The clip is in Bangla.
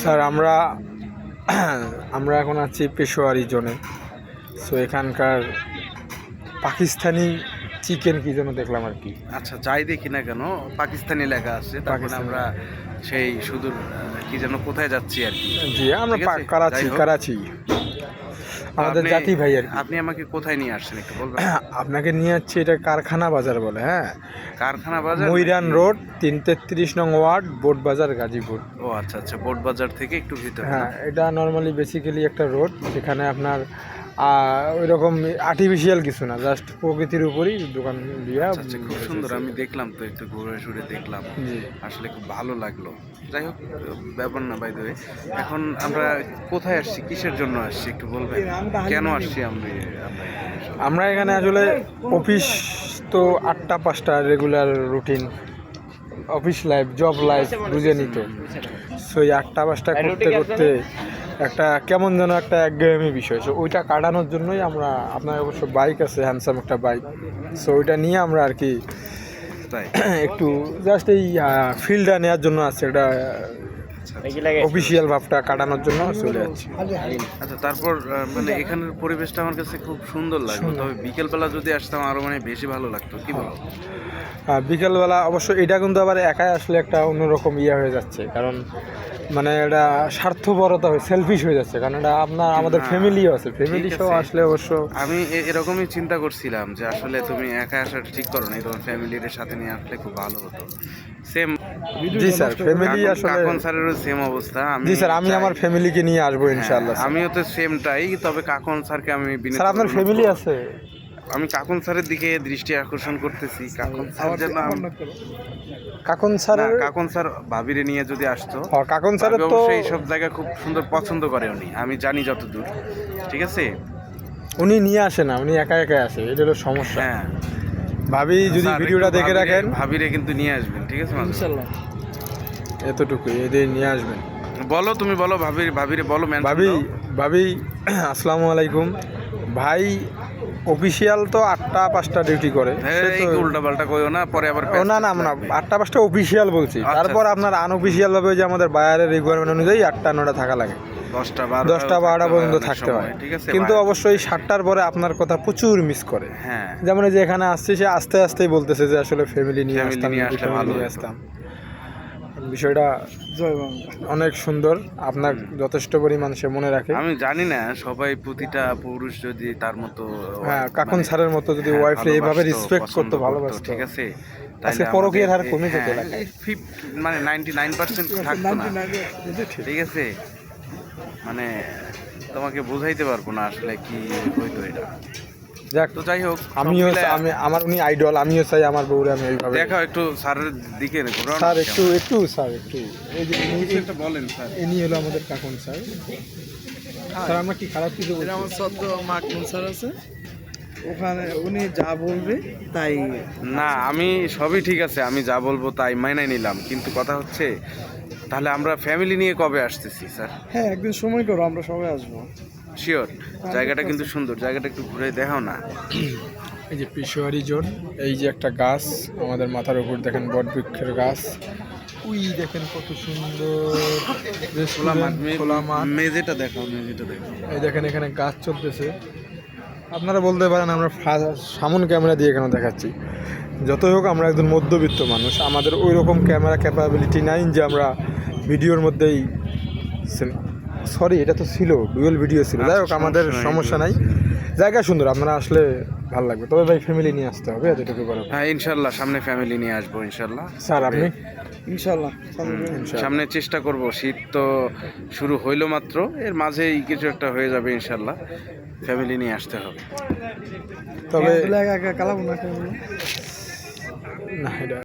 স্যার আমরা আমরা এখন আছি পেশোয়ারি জোনে। সো এখানকার পাকিস্তানি চিকেন কি যেন দেখলাম আর কি। আচ্ছা যাই দেখি না কেন পাকিস্তানি লেখা আছে তারপরে আমরা সেই সুদূর কি যেন কোথায় যাচ্ছি আর কি। জি আমরা করাচি করাচি। আমাদের জাতি ভাই আর আপনি আমাকে কোথায় নিয়ে আসছেন একটু বলবেন? আপনাকে নিয়ে যাচ্ছি এটা কারখানা বাজার বলে হ্যাঁ। কারখানা বাজার? ময়রান রোড তিন তেত্রিশ নং ওয়ার্ড বোট বাজার গাজীপুর। ও আচ্ছা আচ্ছা বোট বাজার থেকে একটু ভিতরে হ্যাঁ এটা নর্মালি বেসিক্যালি একটা রোড যেখানে আপনার ওই রকম আর্টিফিশিয়াল কিছু না জাস্ট প্রকৃতির উপরই দোকান দিয়া আচ্ছা আচ্ছা খুব সুন্দর আমি দেখলাম তো একটু ঘুরে ঘুরে দেখলাম। জি। আসলে খুব ভালো লাগল। যাই হোক ব্যাপার না বাই দেবে এখন আমরা কোথায় আসছি? কিসের জন্য আসছি? একটু বলবেন। কেন আসছি আমরা আমরা এখানে? আমরা এখানে আসলে অফিস তো আটটা পাঁচটা regular routine office life job life বুঝে নিত সো এই আটটা পাঁচটা করতে করতে একটা কেমন যেন একটা একঘেয়েমি বিষয়। সো ওইটা কাটানোর জন্যই আমরা আপনার অবশ্য বাইক আছে হ্যান্ডসাম একটা বাইক সো ওইটা নিয়ে আমরা আর কি একটু জাস্ট এই ফিল্ডটা নেওয়ার জন্য আছে। এটা অফিসিয়াল ভাবটা কাটানোর জন্য চলে যাচ্ছি। আচ্ছা তারপর মানে এখানের পরিবেশটা আমার কাছে খুব সুন্দর লাগল। তবে বিকেলবেলা যদি আসতাম আরও মানে বেশি ভালো লাগতো। কি বলো? আহ, বিকেলবেলা অবশ্য এটা কিন্তু আবার একাই আসলে একটা অন্যরকম ইয়ে হয়ে যাচ্ছে। কারণ মানে এটা স্বার্থপরতা হয়ে সেলফিশ হয়ে যাচ্ছে। কারণ এটা আপনার আমাদের না, ফ্যামিলিও আছে। ফ্যামিলি সহ আছে। আসলে অবশ্য আমি এরকমই চিন্তা করছিলাম যে আসলে তুমি একা আসাটা ঠিক করো নাই তোমার ফ্যামিলির সাথে নিয়ে আসলে খুব ভালো হতো। সেম জি স্যার ফ্যামিলি আসলে কাকন স্যারেরও সেম অবস্থা। আমি জি স্যার আমি আমার ফ্যামিলিকে নিয়ে আসব হ্যাঁ, ইনশাআল্লাহ আমিও তো সেমটাই তবে কাকন স্যারকে আমি স্যার আপনার ফ্যামিলি আছে? আমি কাকন স্যারের দিকে দৃষ্টি আকর্ষণ করতেছি। কাকন স্যার যেন আম- কাকন না, স্যারের কাকন স্যার ভাবিরে নিয়ে যদি আসতো কাকন স্যারের ভাবি তো অবশ্যই এইসব জায়গা খুব সুন্দর পছন্দ করে উনি আমি জানি যতদূর ঠিক আছে? উনি নিয়ে আসে না উনি একা একা আসে এটা হলো সমস্যা। হ্যাঁ। ভাবি যদি স্যার, ভিডিওটা দেখে রাখেন। ভাবিরে কিন্তু নিয়ে আসবেন ঠিক আছে মাঝে? এতটুকুই এদের নিয়ে আসবেন। বলো তুমি বলো ভাবির ভাবিরে বলো ভাবি ভাবি আসসালামু আলাইকুম। ভাই অফিসিয়াল তো আটটা পাঁচটা ডিউটি করে। উল্টা পাল্টা কইও না পরে আবার না না না আটটা পাঁচটা অফিসিয়াল বলছি। আচ্ছা, তারপর আচ্ছা। আপনার আনঅফিসিয়াল ভাবে যে আমাদের বায়ারের রিকোয়ারমেন্ট অনুযায়ী আটটা নটা থাকা লাগে। দশটা বারোটা পর্যন্ত থাকতে হয়। কিন্তু অবশ্যই সাতটার পরে আপনার কথা প্রচুর মিস করে। হ্যাঁ। যেমন যে এখানে আসছে সে আস্তে আস্তেই বলতেছে যে আসলে ফ্যামিলি নিয়ে আসতাম। আসতাম। বিষয়টা অনেক সুন্দর আপনার যথেষ্ট পরিমাণ সে মনে রাখে। আমি জানি না সবাই প্রতিটা পুরুষ যদি তার মতো হ্যাঁ wife কাকুন মানে- স্যারের মতো যদি ওয়াইফ এইভাবে রেসপেক্ট করতো ভালোবাসতো। ঠিক আছে? আজকে পরকীয়ার হার কমে যেত হ্যাঁ, মানে নাইনটি নাইন পার্সেন্ট থাকতো না। ঠিক আছে? মানে তোমাকে বোঝাইতে পারব না আসলে কি হইতো এটা। যাক তো যাই হোক আমিও আমি আমার উনি আইডল আমিও চাই আমার বউরে আমি এইভাবে দেখাও একটু স্যারের দিকে স্যার একটু একটু স্যার একটু। এই যে বলেন স্যার। ইনি হলো আমাদের কাকুন স্যার। স্যার আমরা কি খারাপ কিছু বলছি? আমার সদ্য মাকমুন স্যার আছে? ওখানে উনি যা বলবে তাই না আমি সবই ঠিক আছে আমি যা বলব তাই মাইনাই নিলাম। কিন্তু কথা হচ্ছে তাহলে আমরা ফ্যামিলি নিয়ে কবে আসতেছি স্যার? হ্যাঁ একদিন সময় করো আমরা সবাই আসব। শিওর জায়গাটা কিন্তু সুন্দর। জায়গাটা একটু ঘুরে দেখাও না। এই যে পিশোয়ারি জোন এই যে একটা গাছ আমাদের মাথার উপর দেখেন বট বৃক্ষের গাছ। উই দেখেন কত সুন্দর। মেঝেটা দেখাও মেঝেটা দেখাও। এই দেখেন এখানে গাছ চলতেছে। আপনারা বলতে পারেন আমরা সামন ক্যামেরা দিয়ে এখানে দেখাচ্ছি? যতই হোক আমরা একজন মধ্যবিত্ত মানুষ আমাদের ওই রকম ক্যামেরা ক্যাপাবিলিটি নাই যে আমরা ভিডিওর মধ্যেই সরি এটা তো ছিল ডুয়েল ভিডিও ছিল। যাই হোক আচ্ছা, আমাদের সমস্যা নাই, জায়গা সুন্দর আপনারা আসলে ভালো লাগবে। তবে ভাই ফ্যামিলি নিয়ে আসতে হবে এতটুকু বড় হ্যাঁ ইনশাল্লাহ সামনে ফ্যামিলি নিয়ে আসব ইনশাল্লাহ। স্যার আপনি? ইনশাল্লাহ সামনে চেষ্টা করব শীত তো শুরু হইল মাত্র এর মাঝেই কিছু একটা হয়ে যাবে ইনশাল্লাহ। ফ্যামিলি নিয়ে আসতে হবে। তবে না এটা